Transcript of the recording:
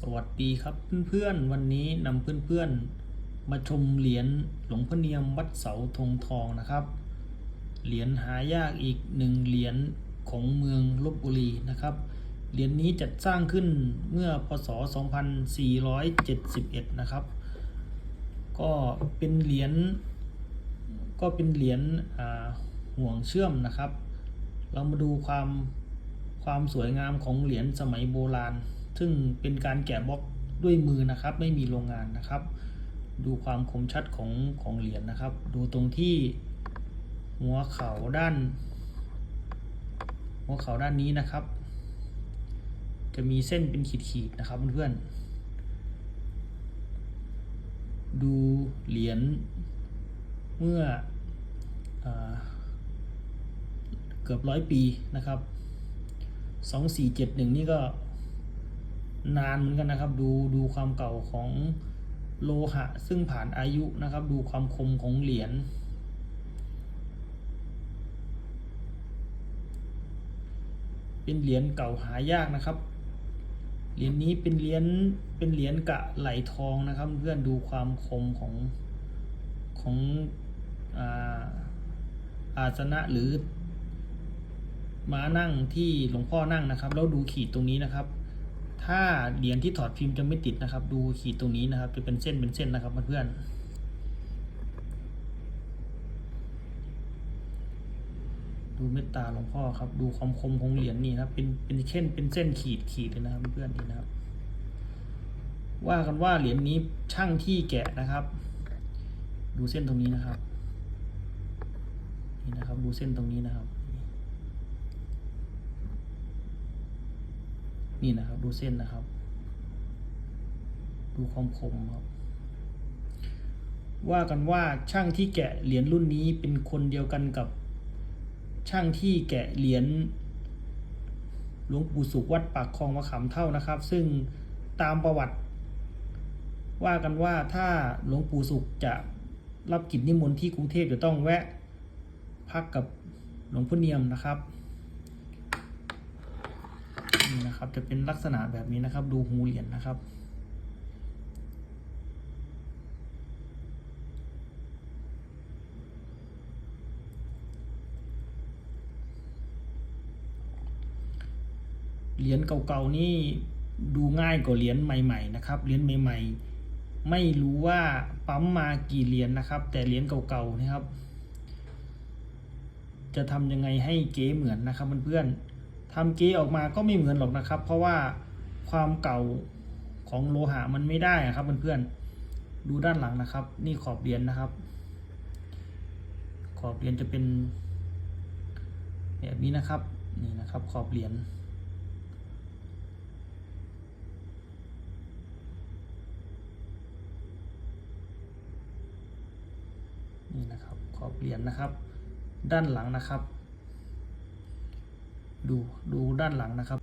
สวัสดีครับเพื่อนๆวันนี้นำเพื่อนๆ มาชมเหรียญหลวงพ่อเนียมวัดเสาธงทองนะครับ เหรียญหายากอีกหนึ่งเหรียญของเมืองลบบุรีนะครับ เหรียญนี้จัดสร้างขึ้นเมื่อพศ 2471 นะครับ ก็เป็นเหรียญก็เป็นเหรียญห่วงเชื่อมนะครับ เรามาดูความความสวยงามของเหรียญสมัยโบราณ ซึ่งเป็นการแกะบล็อกด้วยมือนะครับ ไม่มีโรงงานนะครับ ดูความคมชัดของของเหรียญนะครับ ดูตรงที่หัวเข่าด้าน หัวเข่าด้านนี้นะครับ จะมีเส้นเป็นขีดๆนะครับเพื่อนๆดูเหรียญเมื่ออเกือบร้อยปีนะครับสองสี่เจ็ดหนึ่งนี่ก็ นานเหมือนกันนะครับ ดูดูความเก่าของโลหะ ซึ่งผ่านอายุนะครับ ดูความคมของเหรียญเป็นเหรียญเก่าหายากนะครับ เหรียญนี้เป็นเหรียญเป็นเหรียญกะไหลทองนะครับ เพื่อนดูความคมของของอาอาสนะหรือม้านั่งที่หลวงพ่อนั่งนะครับ แล้วดูขีดตรงนี้นะครับ ถ้าเหรียญที่ถอดพิมพ์จะไม่ติดนะครับ ดูขีดตรงนี้นะครับ จะเป็นเส้นเป็นเส้นนะครับเพื่อนดูเมตตาหลวงพ่อครับ ดูความคมของเหรียญนี่นะครับ เป็นเป็นเส้นเป็นเส้นขีดขีดเลยนะครับเพื่อนนี่นะครับ ว่ากันว่าเหรียญนี้ช่างที่แกะนะครับ ดูเส้นตรงนี้นะครับนี่นะครับ ดูเส้นตรงนี้นะครับ นี่นะครับดูเส้นนะครับ ดูความคมครับ ว่ากันว่าช่างที่แกะเหรียญรุ่นนี้เป็นคนเดียวกันกับช่างที่แกะเหรียญหลวงปู่สุขวัดปากคลองมะขามเท่านะครับ ซึ่งตามประวัติ ว่ากันว่าถ้าหลวงปู่สุขจะรับกิจนิมนต์ที่กรุงเทพจะต้องแวะพักกับหลวงพ่อเนียมนะครับ นี่นะครับ จะเป็นลักษณะแบบนี้นะครับ ดูหูเหรียญนะครับ เหรียญเก่าๆนี่ดูง่ายกว่าเหรียญใหม่ๆนะครับเหรียญใหม่ ๆ ไม่รู้ว่าปั๊มมากี่เหรียญนะครับ แต่เหรียญเก่าๆนะครับ จะทำยังไงให้เก๋เหมือนนะครับเพื่อนๆ ทำเก๋ออกมาก็ไม่เหมือนหรอกนะครับ เพราะว่าความเก่าของโลหะมันไม่ได้อะครับเพื่อนๆดูด้านหลังนะครับ นี่ขอบเหรียญนะครับ ขอบเหรียญจะเป็น แบบนี้นะครับนี่นะครับ ขอบเหรียญนี่นะครับ ขอบเหรียญนะครับ ด้านหลังนะครับ ดูดูด้านหลังนะครับ